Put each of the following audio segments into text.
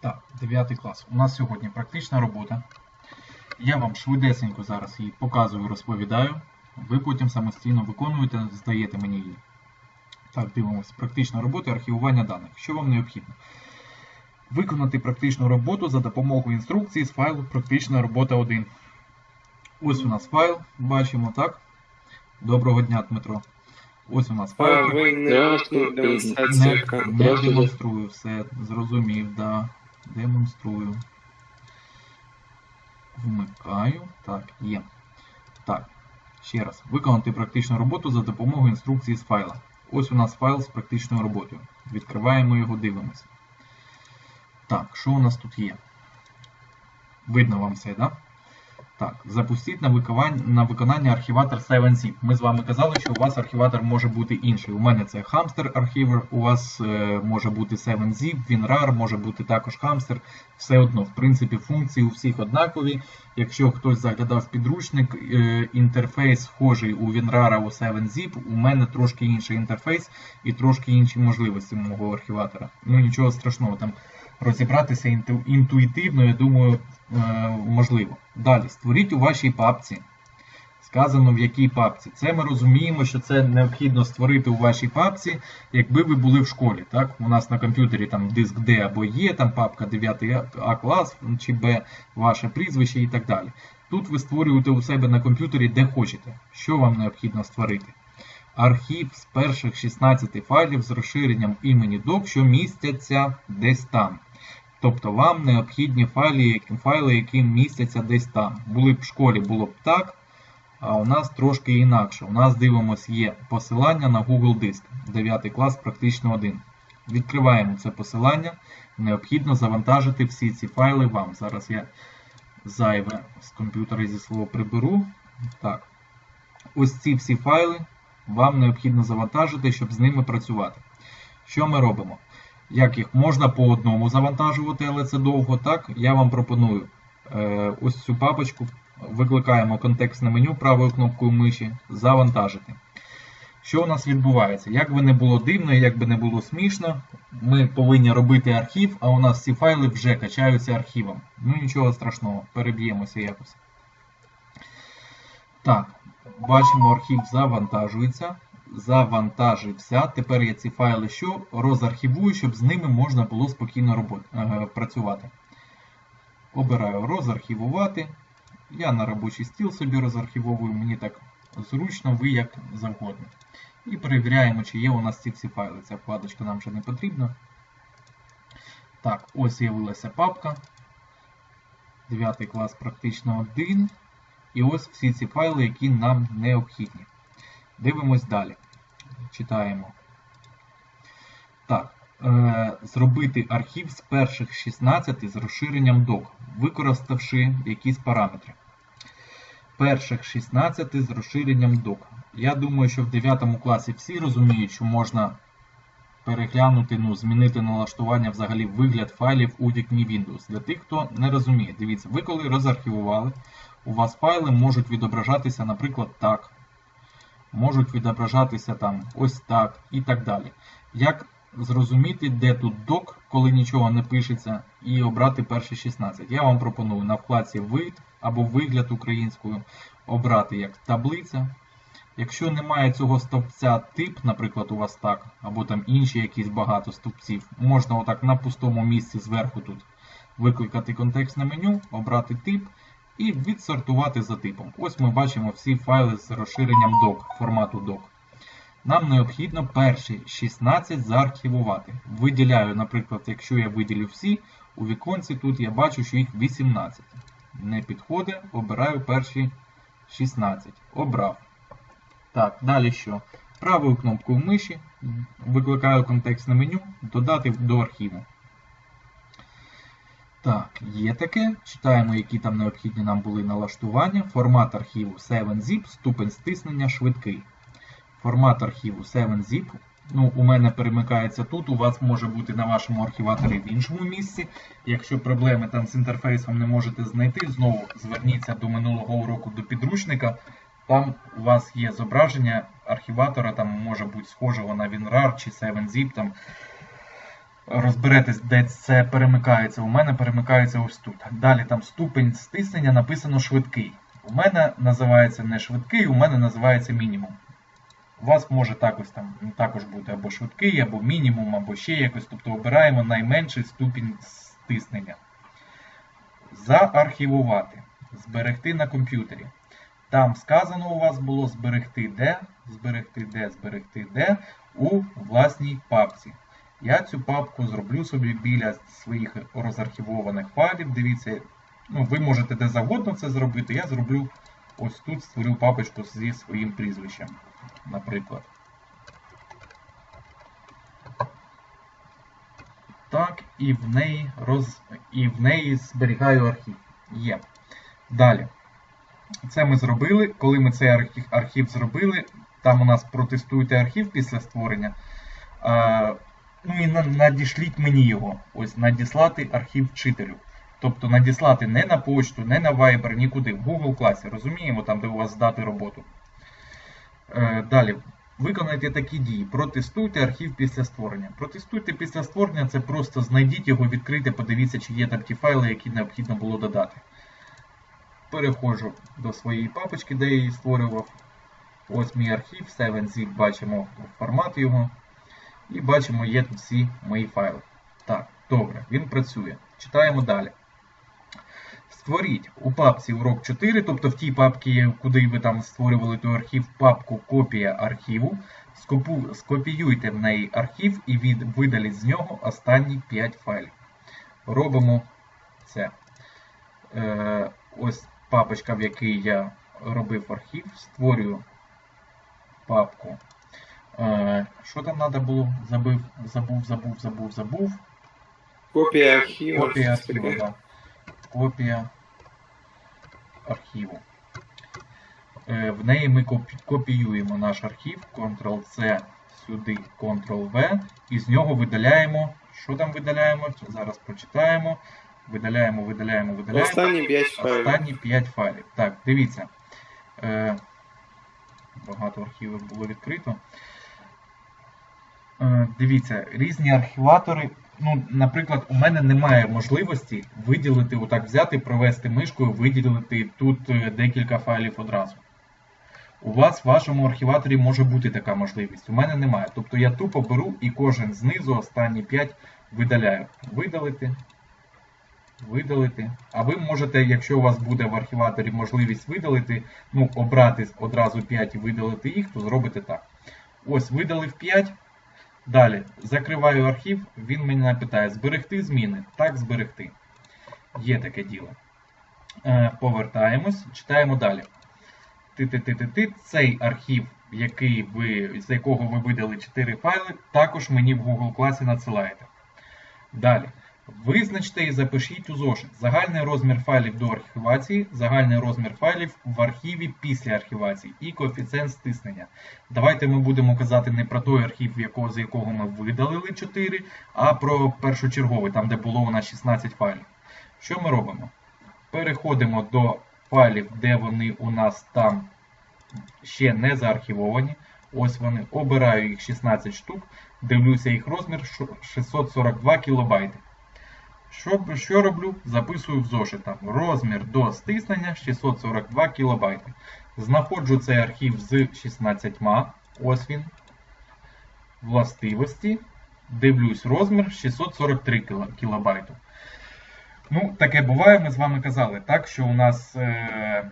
Так, 9 клас. У нас сьогодні практична робота. Я вам швидесенько зараз її показую, розповідаю. Ви потім самостійно виконуєте, здаєте мені її. Так, дивимося. Практична робота архівування даних. Що вам необхідно? Виконати практичну роботу за допомогою інструкції з файлу Практична робота 1. Ось у нас файл, бачимо, так? Доброго дня, Дмитро. Ось у нас файл. А ви не демонстрацію Не, не демонструю, все, зрозумів, да. Демонструю. Вмикаю. Так, є. Так, ще раз. Виконати практичну роботу за допомогою інструкції з файла. Ось у нас файл з практичною роботою. Відкриваємо його, дивимося. Так, що у нас тут є? Видно вам все, так? Да? Так, запустіть на виконання, на виконання архіватор 7zip. Ми з вами казали, що у вас архіватор може бути інший. У мене це Hamster архівер, у вас е, може бути 7zip, WinRAR, може бути також Hamster. Все одно, в принципі, функції у всіх однакові. Якщо хтось заглядав підручник, е, інтерфейс схожий у WinRAR у 7zip, у мене трошки інший інтерфейс і трошки інші можливості мого архіватора. Ну нічого страшного там розібратися інту- інтуїтивно, я думаю, е, можливо. Далі, створіть у вашій папці. Сказано в якій папці. Це ми розуміємо, що це необхідно створити у вашій папці, якби ви були в школі. Так? У нас на комп'ютері там диск D або є, там папка 9 А клас чи Б, ваше прізвище і так далі. Тут ви створюєте у себе на комп'ютері де хочете. Що вам необхідно створити? Архів з перших 16 файлів з розширенням імені doc, що містяться десь там. Тобто вам необхідні файли, файли, які містяться десь там. Були б в школі, було б так, а у нас трошки інакше. У нас дивимось є посилання на Google Диск, 9 клас, практично 1. Відкриваємо це посилання. Необхідно завантажити всі ці файли вам. Зараз я зайве з комп'ютера зі слова приберу. Так. Ось ці всі файли вам необхідно завантажити, щоб з ними працювати. Що ми робимо? Як їх можна по одному завантажувати, але це довго, так? Я вам пропоную е, ось цю папочку. Викликаємо контекстне меню правою кнопкою миші, завантажити. Що у нас відбувається? Як би не було дивно, як би не було смішно, ми повинні робити архів, а у нас ці файли вже качаються архівом. Ну нічого страшного, переб'ємося якось. Так, бачимо, архів завантажується. Завантажився. Тепер я ці файли що розархівую, щоб з ними можна було спокійно робот... е, працювати. Обираю розархівувати. Я на робочий стіл собі розархівовую, мені так зручно, ви як завгодно. І перевіряємо, чи є у нас ці всі файли. Ця вкладочка нам вже не потрібна. Так, ось з'явилася папка. 9 клас практично 1. І ось всі ці файли, які нам необхідні. Дивимось далі. Читаємо. Так. Е, зробити архів з перших 16 з розширенням doc, використавши якісь параметри. Перших 16 з розширенням doc. Я думаю, що в 9 класі всі розуміють, що можна переглянути, ну, змінити налаштування взагалі вигляд файлів у вікні Windows. Для тих, хто не розуміє, дивіться, ви коли розархівували, у вас файли можуть відображатися, наприклад, так. Можуть відображатися там ось так і так далі. Як зрозуміти, де тут док, коли нічого не пишеться, і обрати перші 16? Я вам пропоную на вкладці вид або вигляд українською обрати як таблиця. Якщо немає цього стовпця тип, наприклад, у вас так, або там інші якісь багато стовпців, можна отак на пустому місці зверху тут викликати контекстне меню, обрати тип і відсортувати за типом. Ось ми бачимо всі файли з розширенням doc, формату doc. Нам необхідно перші 16 заархівувати. Виділяю, наприклад, якщо я виділю всі, у віконці тут я бачу, що їх 18. Не підходить, обираю перші 16. Обрав. Так, далі що? Правою кнопкою миші викликаю контекстне меню, додати до архіву. Так, є таке. Читаємо, які там необхідні нам були налаштування. Формат архіву 7zip, ступень стиснення швидкий. Формат архіву 7zip. Ну, у мене перемикається тут, у вас може бути на вашому архіваторі в іншому місці. Якщо проблеми там з інтерфейсом не можете знайти, знову зверніться до минулого уроку до підручника. Там у вас є зображення архіватора, там може бути схожого на WinRAR чи 7zip. Там розберетесь, де це перемикається. У мене перемикається ось тут. Далі там ступень стиснення написано швидкий. У мене називається не швидкий, у мене називається мінімум. У вас може також там також бути або швидкий, або мінімум, або ще якось. Тобто обираємо найменший ступінь стиснення. Заархівувати. Зберегти на комп'ютері. Там сказано у вас було зберегти де, зберегти де, зберегти де у власній папці. Я цю папку зроблю собі біля своїх розархівованих файлів. Дивіться, ну, ви можете де завгодно це зробити. Я зроблю ось тут створю папочку зі своїм прізвищем, наприклад. Так, і в неї роз... і в неї зберігаю архів. Є. Далі. Це ми зробили. Коли ми цей архів, зробили, там у нас протестуйте архів після створення. Ну і надішліть мені його. Ось надіслати архів вчителю. Тобто надіслати не на почту, не на Viber, нікуди. В Google класі. Розуміємо, там, де у вас здати роботу. Е, Далі. Виконайте такі дії. Протестуйте архів після створення. Протестуйте після створення це просто знайдіть його, відкрийте, подивіться, чи є там ті файли, які необхідно було додати. Переходжу до своєї папочки, де я її створював. Ось мій архів, 7zip, бачимо формат його. І бачимо, є тут всі мої файли. Так, добре, він працює. Читаємо далі. Створіть у папці урок 4, тобто в тій папці, куди ви там створювали той архів, папку копія архіву. Скопіюйте в неї архів і від, видаліть з нього останні 5 файлів. Робимо це. Е, Ось папочка, в якій я робив архів, створюю папку. Е, Що там треба було? Забив, забув, забув, забув, забув. Копія архіву. Копія архіву, так. Копія архіву. Е, В неї ми копіюємо наш архів, Ctrl-C сюди, Ctrl-V, і з нього видаляємо. Що там видаляємо? Зараз прочитаємо. Видаляємо, видаляємо, видаляємо. Останні 5 файлів. Останні 5 файлів. Так, дивіться. Е, Багато архівів було відкрито. Е, Дивіться, різні архіватори. Ну, Наприклад, у мене немає можливості виділити, отак взяти, провести мишкою, виділити тут е, декілька файлів одразу. У вас в вашому архіваторі може бути така можливість. У мене немає. Тобто я тупо беру і кожен знизу останні 5 видаляю. Видалити. Видалити. А ви можете, якщо у вас буде в архіваторі можливість видалити, ну, обрати одразу 5 і видалити їх, то зробите так. Ось, видалив 5. Далі закриваю архів, він мене питає: зберегти зміни. Так, зберегти. Є таке діло. Е, повертаємось, читаємо далі. Ти-ти-ти-ти-ти. Цей архів, який ви, з якого ви видали 4 файли, також мені в Google класі надсилаєте. Далі. Визначте і запишіть у зошит загальний розмір файлів до архівації, загальний розмір файлів в архіві після архівації і коефіцієнт стиснення. Давайте ми будемо казати не про той архів, з якого ми видалили 4, а про першочерговий, там де було у нас 16 файлів. Що ми робимо? Переходимо до файлів, де вони у нас там ще не заархівовані. Ось вони. Обираю їх 16 штук, дивлюся їх розмір 642 кБ. Що що роблю? Записую в зошит там розмір до стиснення 642 кБ. Знаходжу цей архів з 16. Ось він. Властивості. Дивлюсь розмір 643 кБ. Ну, таке буває, ми з вами казали, так, що у нас, е,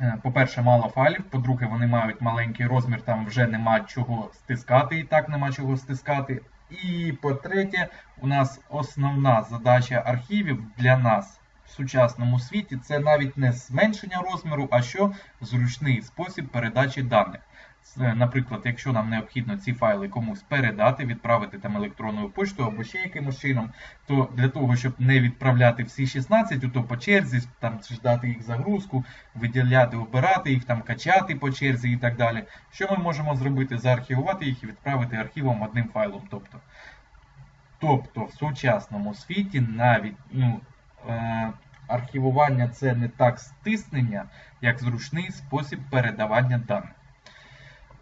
е, по-перше, мало файлів, по-друге, вони мають маленький розмір, там вже нема чого стискати, і так нема чого стискати. І по-третє, у нас основна задача архівів для нас в сучасному світі це навіть не зменшення розміру, а що зручний спосіб передачі даних. Наприклад, якщо нам необхідно ці файли комусь передати, відправити там електронною поштою або ще якимось чином, то для того, щоб не відправляти всі 16, то по черзі там ждати їх загрузку, виділяти, обирати їх, там качати по черзі і так далі. Що ми можемо зробити? Заархівувати їх і відправити архівом одним файлом. Тобто, тобто в сучасному світі навіть ну, е, архівування це не так стиснення, як зручний спосіб передавання даних.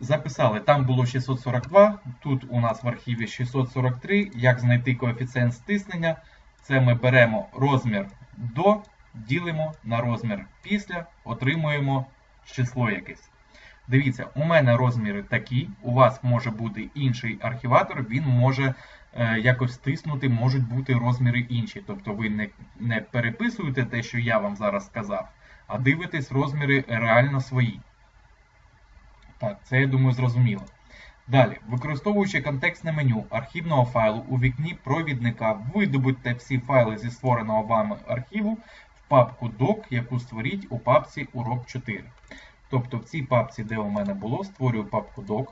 Записали, там було 642, тут у нас в архіві 643. Як знайти коефіцієнт стиснення? Це ми беремо розмір до, ділимо на розмір після, отримуємо число якесь. Дивіться, у мене розміри такі, у вас може бути інший архіватор, він може е, якось стиснути, можуть бути розміри інші. Тобто ви не, не переписуєте те, що я вам зараз сказав, а дивитесь розміри реально свої. Так, це я думаю зрозуміло. Далі, використовуючи контекстне меню архівного файлу у вікні провідника, видобудьте всі файли зі створеного вами архіву в папку doc, яку створіть у папці урок 4. Тобто в цій папці, де у мене було, створюю папку doc.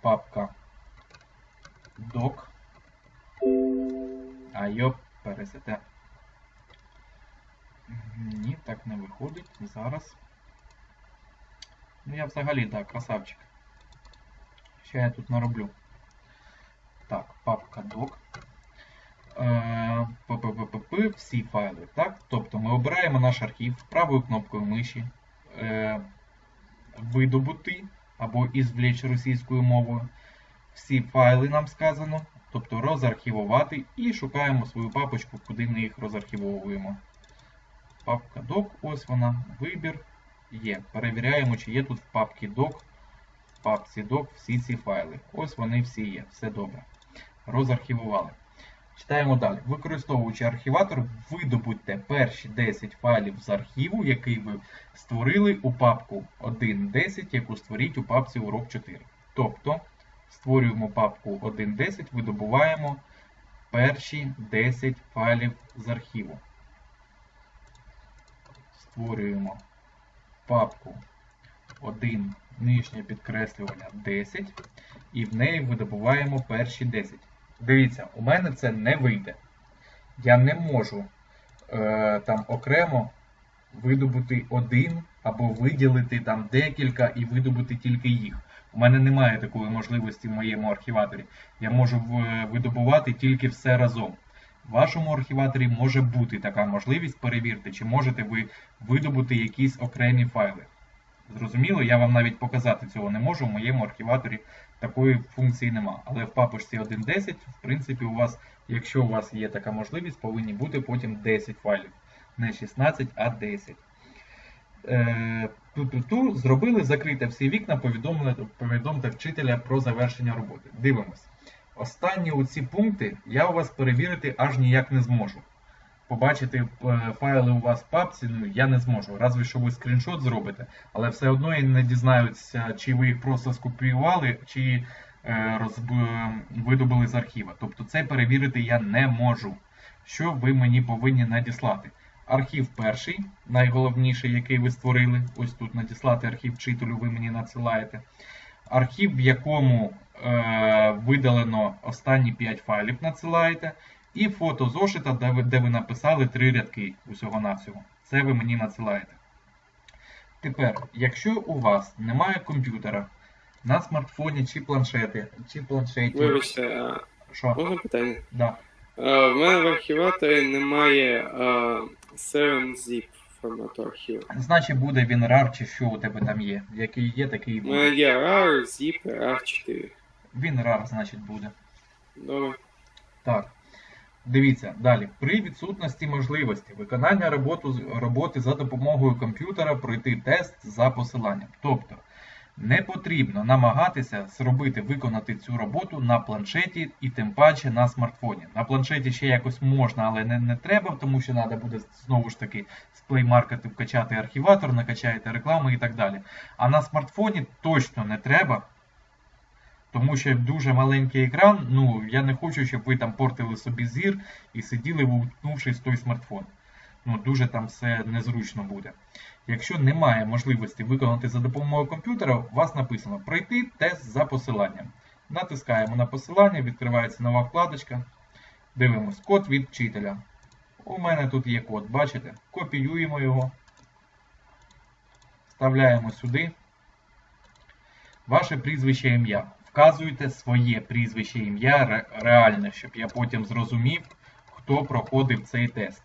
Папка doc. А йоп, пересете. Ні, так не виходить. Зараз. Ну я взагалі, так, красавчик. Що я тут нароблю? Так, папка doc. Е, всі файли. Так? Тобто ми обираємо наш архів правою кнопкою миші, е, видобути або ізвлечь російською мовою. Всі файли нам сказано, тобто розархівувати і шукаємо свою папочку, куди ми їх розархівовуємо. Папка doc, ось вона, вибір є. Перевіряємо, чи є тут в папці doc, в папці doc всі ці файли. Ось вони всі є, все добре. Розархівували. Читаємо далі. Використовуючи архіватор, видобудьте перші 10 файлів з архіву, який ви створили у папку 1.10, яку створіть у папці урок 4. Тобто створюємо папку 1.10, видобуваємо перші 10 файлів з архіву. Створюємо папку 1 нижнє підкреслювання 10 і в неї видобуваємо перші 10. Дивіться, у мене це не вийде. Я не можу е, там окремо видобути один або виділити там декілька і видобути тільки їх. У мене немає такої можливості в моєму архіваторі. Я можу видобувати тільки все разом. В вашому архіваторі може бути така можливість. Перевірте, чи можете ви видобути якісь окремі файли. Зрозуміло, я вам навіть показати цього не можу. В моєму архіваторі такої функції нема. Але в папочці 1.10, в принципі, у вас, якщо у вас є така можливість, повинні бути потім 10 файлів. Не 16, а 10. Е, Ту-ту-ту, зробили, закрите всі вікна, повідомте вчителя про завершення роботи. Дивимось. Останні оці пункти я у вас перевірити аж ніяк не зможу. Побачити е, файли у вас в папці, ну я не зможу. Разве що ви скріншот зробите, але все одно я не дізнаюся, чи ви їх просто скопіювали, чи е, розб... видобули з архіва. Тобто це перевірити я не можу. Що ви мені повинні надіслати? Архів перший, найголовніший, який ви створили. Ось тут надіслати архів вчителю, ви мені надсилаєте. Архів, в якому е, видалено останні 5 файлів, надсилаєте. І фото зошита, де ви, де ви написали три рядки усього-навсього. Це ви мені надсилаєте. Тепер, якщо у вас немає комп'ютера на смартфоні чи планшеті, чи планшеті. Вибачте, Що? можна питання? Да. А, в мене в архіваторі немає а, 7-zip формату архіву. Значить буде він RAR чи що у тебе там є. Який є, такий і У мене є RAR, zip, RAR4. Він RAR, значить, буде. Добре. Так. Дивіться, далі. При відсутності можливості виконання роботу, роботи за допомогою комп'ютера пройти тест за посиланням. Тобто не потрібно намагатися зробити, виконати цю роботу на планшеті і тим паче на смартфоні. На планшеті ще якось можна, але не, не треба, тому що треба буде знову ж таки з Play Market вкачати архіватор, накачаєте реклами і так далі. А на смартфоні точно не треба. Тому що дуже маленький екран, ну я не хочу, щоб ви там портили собі зір і сиділи, уткнувшись в той смартфон. Ну, дуже там все незручно буде. Якщо немає можливості виконати за допомогою комп'ютера, у вас написано пройти тест за посиланням. Натискаємо на посилання, відкривається нова вкладочка. Дивимось код від вчителя. У мене тут є код, бачите? Копіюємо його. Вставляємо сюди. Ваше прізвище ім'я. Вказуйте своє прізвище ім'я реальне, щоб я потім зрозумів, хто проходив цей тест.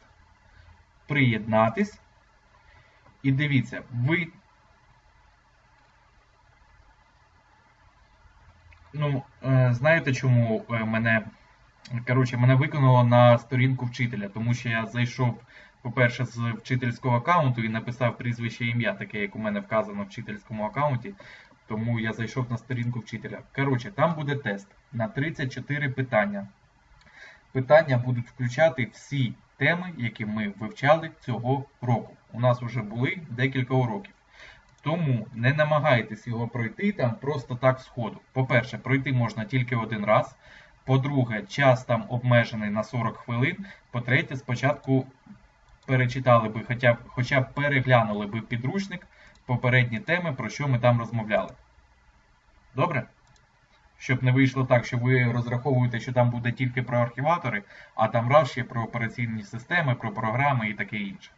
Приєднатись. І дивіться, ви Ну, е, знаєте, чому е, мене. Коротше, мене виконало на сторінку вчителя, тому що я зайшов, по-перше, з вчительського аккаунту і написав прізвище ім'я, таке, як у мене вказано в вчительському аккаунті. Тому я зайшов на сторінку вчителя. Коротше, там буде тест на 34 питання. Питання будуть включати всі теми, які ми вивчали цього року. У нас вже були декілька уроків. Тому не намагайтесь його пройти там просто так сходу. По-перше, пройти можна тільки один раз. По-друге, час там обмежений на 40 хвилин. По-третє, спочатку перечитали би, хоча б, хоча б переглянули би підручник попередні теми, про що ми там розмовляли. Добре? Щоб не вийшло так, що ви розраховуєте, що там буде тільки про архіватори, а там раз ще про операційні системи, про програми і таке інше.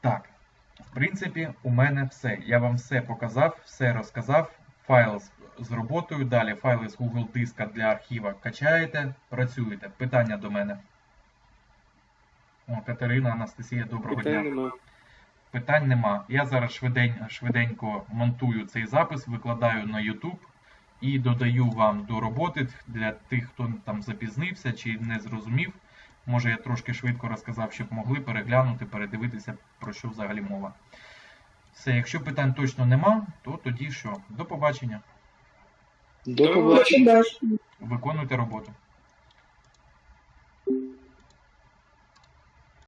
Так, в принципі, у мене все. Я вам все показав, все розказав. Файл з, роботою. Далі файли з Google диска для архіва качаєте, працюєте. Питання до мене. О, Катерина, Анастасія, доброго дня. Питань нема. Я зараз швидень, швиденько монтую цей запис, викладаю на YouTube і додаю вам до роботи для тих, хто там запізнився чи не зрозумів. Може, я трошки швидко розказав, щоб могли переглянути, передивитися, про що взагалі мова. Все, якщо питань точно нема, то тоді що? До побачення. До побачення. Виконуйте роботу.